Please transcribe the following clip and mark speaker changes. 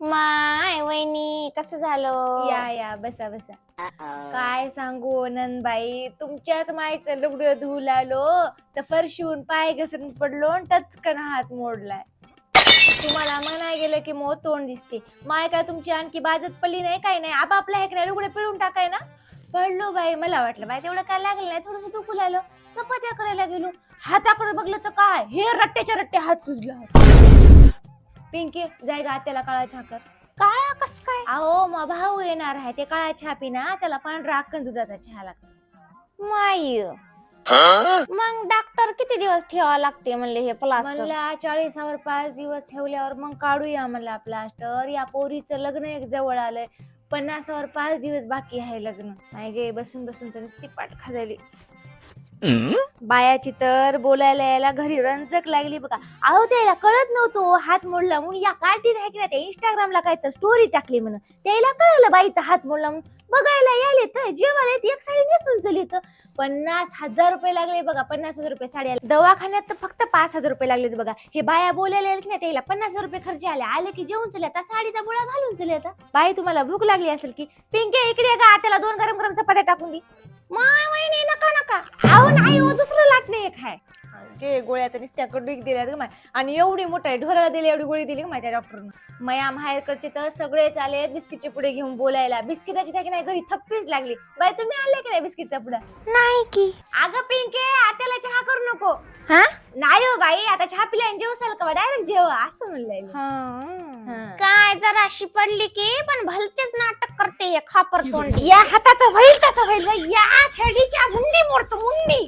Speaker 1: माय वहिनी कसं झालं?
Speaker 2: या या बसा बसा. काय सांगू नंदबाई तुमच्याच मायचं लुगडं धुवू आलो तर फरशीहून पाय घसरून पडलो आणि टचकन हात मोडलाय. तुम्हाला म्हणाय गेलं की मो तोंड दिसते. माय काय तुमची आणखी बाजत पडली नाही काय नाही? आबा आपल्या हेकण्या लुगडे पिळून टाकाय ना? पडलो बाई मला वाटलं बाई तेवढं काय लागलं नाही थोडस दुखू लागलं. चपात्या करायला गेलो. हाताकडे बघलं तर काय? हे रट्ट्याच्या रट्टे हात सुजला पिंकी जाय गा त्याला काळा छाकर
Speaker 1: काळा कस काय?
Speaker 2: अहो मग भाऊ येणार आहे ते काळा छापी ना त्याला पांढरा अक्कन दुधाचा चहा लागतो.
Speaker 1: माय मग डॉक्टर किती दिवस ठेवावं लागते म्हणले हे प्लास्टर
Speaker 2: चाळीसावर पाच दिवस ठेवल्यावर मग काढूया म्हणला प्लास्टर या पोरीचं लग्न एक जवळ आलंय. पन्नासावर पाच दिवस बाकी आहे लग्न. नाही गे बसून बसून तर नुसती पाठ खाजायली. बायाची तर बोलायला यायला घरी रंजक लागली बघा. अहो त्याला कळत नव्हतो हात मोडला म्हणून या कार्टीन आहे की नाही इंस्टाग्रामला काय तर स्टोरी टाकली म्हणून. त्याला कळलं बाईचा हात मोडला म्हणून. बघायला यायले तर जेवायला येत, एक साडी नेसून चली तर पन्नास हजार रुपये लागले बघा पन्नास हजार रुपये साडी आली. दवाखान्यात तर फक्त पाच हजार रुपये लागले बघा. हे बाया बोलायला यायला की नाही त्याला पन्नास हजार रुपये खर्च आले. आले की जेवून चले आता साडीचा बुळा घालून चले आता बाई तुम्हाला भूक लागली असेल की? पिंके इकडे का गा. त्याला दोन गरम गरम चपात्या टाकून दे. माय वहिनी नका नका. अहो नाही हो दुसरं लाट एक खाय. ते गोळ्या तर नुसत्या कडूक दिल्यात ग माय. आणि एवढी मोठा आहे ढोराला दिली एवढी गोळी दिली ग माय त्या डॉक्टरनं मया माहेरकडचे तर सगळे चालेत बिस्किटचे पुढे घेऊन बोलायला. बिस्किटाची त्या की नाही घरी थप्पीच लागली. बाई तुम्ही आले की नाही बिस्किटचा पुढे
Speaker 1: नाही की.
Speaker 2: अगं पिंके आत्याला चहा करू नको.
Speaker 1: हा?
Speaker 2: नाही हो बाई आता चहा पिल्या जेवसाल का डायरेक्ट जेव असं म्हणलंय हा.
Speaker 1: काय जरा अशी पडली की पण भलतेच नाटक करते हे खापर तोंडी. या हाताचं होईल तसं होईल ग. या खेडीच्या मुंडी मोडतो मुंडी.